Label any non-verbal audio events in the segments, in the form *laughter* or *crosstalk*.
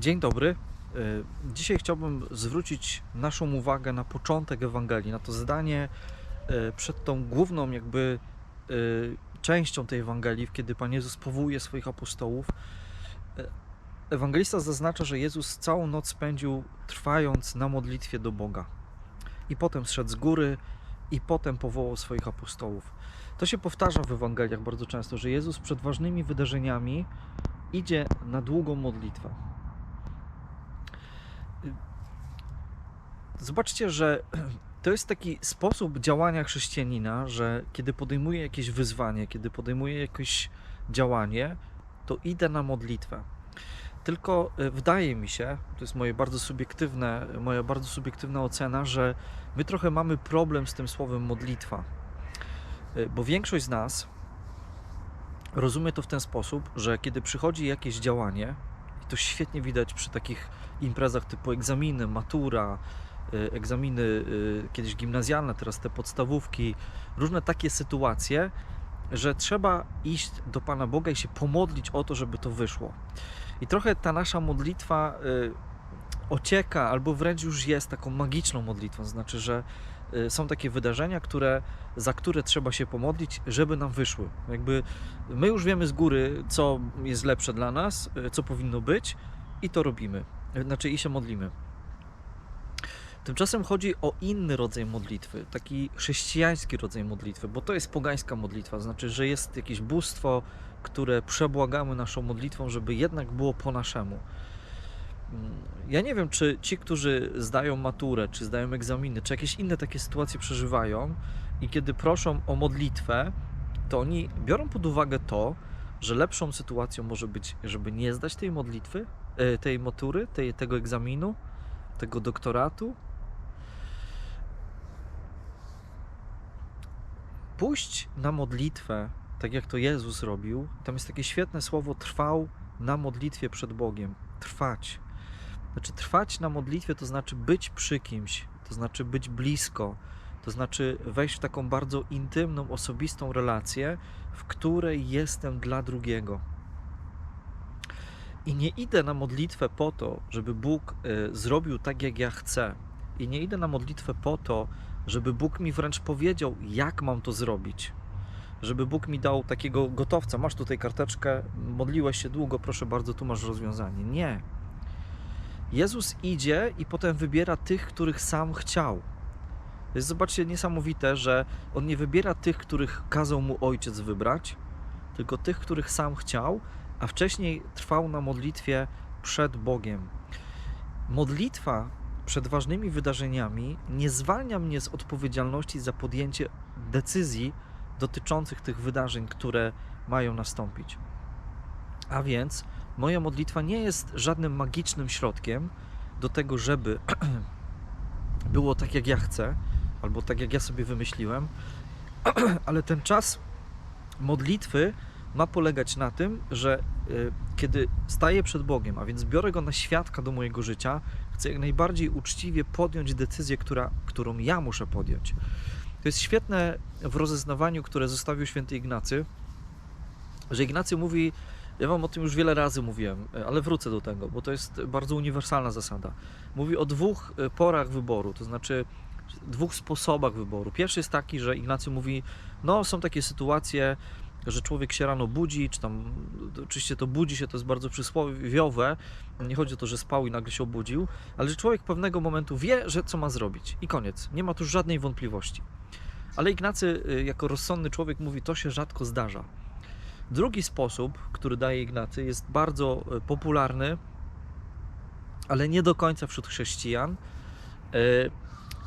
Dzień dobry. E, Dzisiaj chciałbym zwrócić naszą uwagę na początek Ewangelii, na to zdanie e, przed tą główną jakby e, częścią tej Ewangelii, kiedy Pan Jezus powołuje swoich apostołów. Ewangelista zaznacza, że Jezus całą noc spędził trwając na modlitwie do Boga. I potem zszedł z góry i potem powołał swoich apostołów. To się powtarza w Ewangeliach bardzo często, że Jezus przed ważnymi wydarzeniami idzie na długą modlitwę. Zobaczcie, że *clears throat* to jest taki sposób działania chrześcijanina, że kiedy podejmuje jakieś wyzwanie, kiedy podejmuje jakieś działanie, to idę na modlitwę. Tylko e, wydaje mi się, to jest moje bardzo subiektywne, moja bardzo subiektywna ocena, że my trochę mamy problem z tym słowem modlitwa. E, Bo większość z nas rozumie to w ten sposób, że kiedy przychodzi jakieś działanie, i to świetnie widać przy takich imprezach typu egzaminy, matura, egzaminy y, kiedyś gimnazjalne, teraz te podstawówki, różne takie sytuacje, że trzeba iść do Pana Boga i się pomodlić o to, żeby to wyszło. I trochę ta nasza modlitwa y, ocieka, albo wręcz już jest taką magiczną modlitwą, znaczy, że y, są takie wydarzenia, które, za które trzeba się pomodlić, żeby nam wyszły. Jakby my już wiemy z góry, co jest lepsze dla nas, y, co powinno być i to robimy. Znaczy i się modlimy. Tymczasem chodzi o inny rodzaj modlitwy, taki chrześcijański rodzaj modlitwy, bo to jest pogańska modlitwa, znaczy, że jest jakieś bóstwo, które przebłagamy naszą modlitwą, żeby jednak było po naszemu. Mm, Ja nie wiem, czy ci, którzy zdają maturę, czy zdają egzaminy, czy jakieś inne takie sytuacje przeżywają i kiedy proszą o modlitwę, to oni biorą pod uwagę to, że lepszą sytuacją może być, żeby nie zdać tej modlitwy, e, tej matury, tej, tego egzaminu, tego doktoratu. Pójść na modlitwę, tak jak to Jezus robił, tam jest takie świetne słowo trwał na modlitwie przed Bogiem. Trwać. Znaczy, trwać na modlitwie to znaczy być przy kimś, to znaczy być blisko, to znaczy wejść w taką bardzo intymną, osobistą relację, w której jestem dla drugiego. I nie idę na modlitwę po to, żeby Bóg y, zrobił tak, jak ja chcę. I nie idę na modlitwę po to, żeby Bóg mi wręcz powiedział, jak mam to zrobić. Żeby Bóg mi dał takiego gotowca. Masz tutaj karteczkę, modliłeś się długo, proszę bardzo, tu masz rozwiązanie. Nie. Jezus idzie i potem wybiera tych, których sam chciał. Jest, zobaczcie, niesamowite, że on nie wybiera tych, których kazał mu ojciec wybrać, tylko tych, których sam chciał, a wcześniej trwał na modlitwie przed Bogiem. Modlitwa przed ważnymi wydarzeniami nie zwalnia mnie z odpowiedzialności za podjęcie decyzji dotyczących tych wydarzeń, które mają nastąpić. A więc moja modlitwa nie jest żadnym magicznym środkiem do tego, żeby *clears throat* było tak, jak ja chcę, albo tak, jak ja sobie wymyśliłem, *clears throat* ale ten czas modlitwy ma polegać na tym, że y, kiedy staję przed Bogiem, a więc biorę Go na świadka do mojego życia, chcę jak najbardziej uczciwie podjąć decyzję, która, którą ja muszę podjąć. To jest świetne w rozeznawaniu, które zostawił święty Ignacy, że Ignacy mówi, ja wam o tym już wiele razy mówiłem, ale wrócę do tego, bo to jest bardzo uniwersalna zasada. Mówi o dwóch y, porach wyboru, to znaczy dwóch sposobach wyboru. Pierwszy jest taki, że Ignacy mówi, no są takie sytuacje, że człowiek się rano budzi, czy tam, oczywiście to budzi się, to jest bardzo przysłowiowe, nie chodzi o to, że spał i nagle się obudził, ale że człowiek pewnego momentu wie, że co ma zrobić i koniec, nie ma tu żadnej wątpliwości. Ale Ignacy, y, jako rozsądny człowiek, mówi, to się rzadko zdarza. Drugi sposób, który daje Ignacy, jest bardzo y, popularny, ale nie do końca wśród chrześcijan y,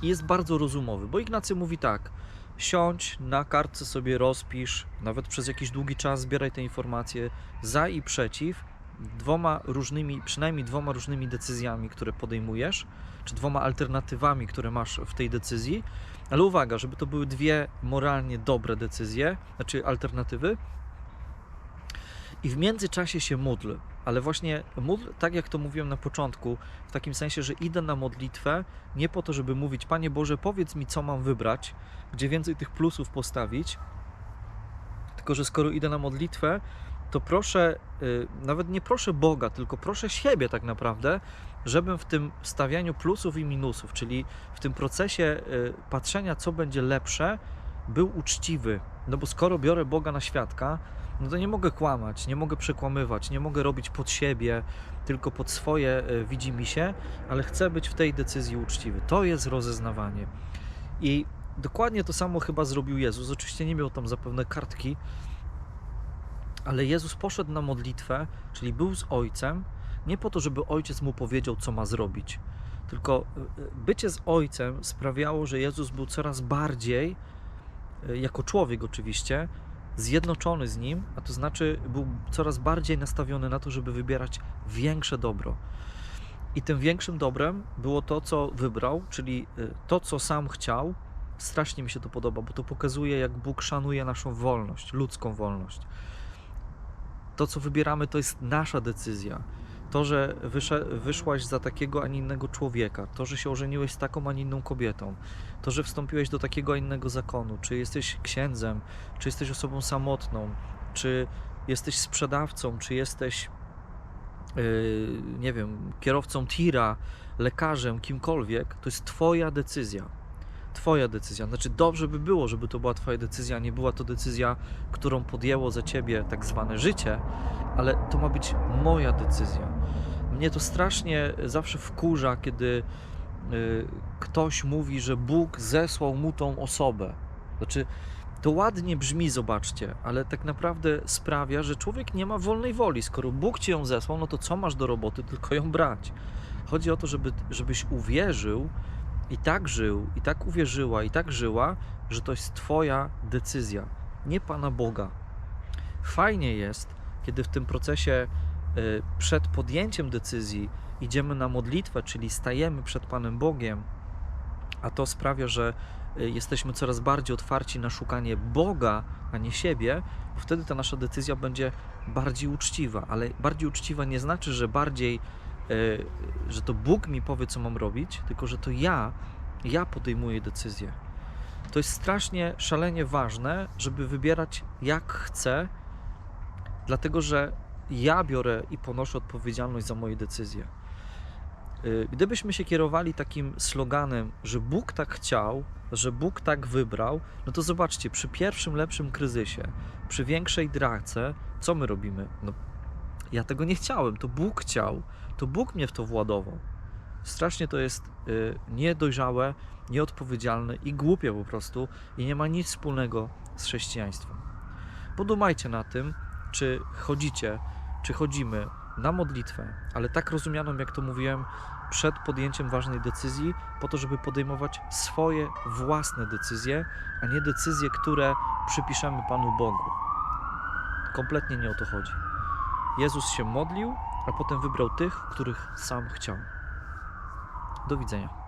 jest bardzo rozumowy, bo Ignacy mówi tak, siądź, na kartce sobie rozpisz, nawet przez jakiś długi czas zbieraj te informacje za i przeciw, dwoma różnymi, przynajmniej dwoma różnymi decyzjami, które podejmujesz, czy dwoma alternatywami, które masz w tej decyzji, ale uwaga, żeby to były dwie moralnie dobre decyzje, znaczy alternatywy, i w międzyczasie się módl, ale właśnie módl, tak jak to mówiłem na początku, w takim sensie, że idę na modlitwę nie po to, żeby mówić, Panie Boże, powiedz mi, co mam wybrać, gdzie więcej tych plusów postawić, tylko że skoro idę na modlitwę, to proszę, y, nawet nie proszę Boga, tylko proszę siebie tak naprawdę, żebym w tym stawianiu plusów i minusów, czyli w tym procesie y, patrzenia, co będzie lepsze, był uczciwy. No bo skoro biorę Boga na świadka, no to nie mogę kłamać, nie mogę przekłamywać, nie mogę robić pod siebie, tylko pod swoje y, widzi się, ale chcę być w tej decyzji uczciwy. To jest rozeznawanie. I dokładnie to samo chyba zrobił Jezus. Oczywiście nie miał tam zapewne kartki, ale Jezus poszedł na modlitwę, czyli był z Ojcem, nie po to, żeby Ojciec mu powiedział, co ma zrobić, tylko y, y, bycie z Ojcem sprawiało, że Jezus był coraz bardziej, jako człowiek oczywiście, zjednoczony z Nim, a to znaczy był coraz bardziej nastawiony na to, żeby wybierać większe dobro. I tym większym dobrem było to, co wybrał, czyli y, to, co sam chciał. Strasznie mi się to podoba, bo to pokazuje, jak Bóg szanuje naszą wolność, ludzką wolność. To, co wybieramy, to jest nasza decyzja. To, że wyszłaś za takiego, a nie innego człowieka, to, że się ożeniłeś z taką, a nie inną kobietą, to, że wstąpiłeś do takiego, a innego zakonu, czy jesteś księdzem, czy jesteś osobą samotną, czy jesteś sprzedawcą, czy jesteś yy, nie wiem, kierowcą tira, lekarzem, kimkolwiek, to jest Twoja decyzja. Twoja decyzja. Znaczy, dobrze by było, żeby to była Twoja decyzja, nie była to decyzja, którą podjęło za Ciebie tak zwane życie, ale to ma być moja decyzja. Mnie to strasznie zawsze wkurza, kiedy yy, ktoś mówi, że Bóg zesłał mu tą osobę. Znaczy, to ładnie brzmi, zobaczcie, ale tak naprawdę sprawia, że człowiek nie ma wolnej woli. Skoro Bóg ci ją zesłał, no to co masz do roboty, tylko ją brać. Chodzi o to, żeby, żebyś uwierzył i tak żył, i tak uwierzyła, i tak żyła, że to jest Twoja decyzja, nie Pana Boga. Fajnie jest, kiedy w tym procesie y, przed podjęciem decyzji idziemy na modlitwę, czyli stajemy przed Panem Bogiem, a to sprawia, że y, jesteśmy coraz bardziej otwarci na szukanie Boga, a nie siebie, wtedy ta nasza decyzja będzie bardziej uczciwa. Ale bardziej uczciwa nie znaczy, że bardziej, że to Bóg mi powie, co mam robić, tylko że to ja, ja podejmuję decyzję. To jest strasznie, szalenie ważne, żeby wybierać jak chcę, dlatego że ja biorę i ponoszę odpowiedzialność za moje decyzje. Y, Gdybyśmy się kierowali takim sloganem, że Bóg tak chciał, że Bóg tak wybrał, no to zobaczcie, przy pierwszym lepszym kryzysie, przy większej drachce, co my robimy? No, ja tego nie chciałem, to Bóg chciał, to Bóg mnie w to władował. Strasznie to jest y, niedojrzałe, nieodpowiedzialne i głupie po prostu i nie ma nic wspólnego z chrześcijaństwem. Podumajcie na tym, czy chodzicie, czy chodzimy na modlitwę, ale tak rozumianą, jak to mówiłem, przed podjęciem ważnej decyzji, po to, żeby podejmować swoje własne decyzje, a nie decyzje, które przypiszemy Panu Bogu. Kompletnie nie o to chodzi. Jezus się modlił, a potem wybrał tych, których sam chciał. Do widzenia.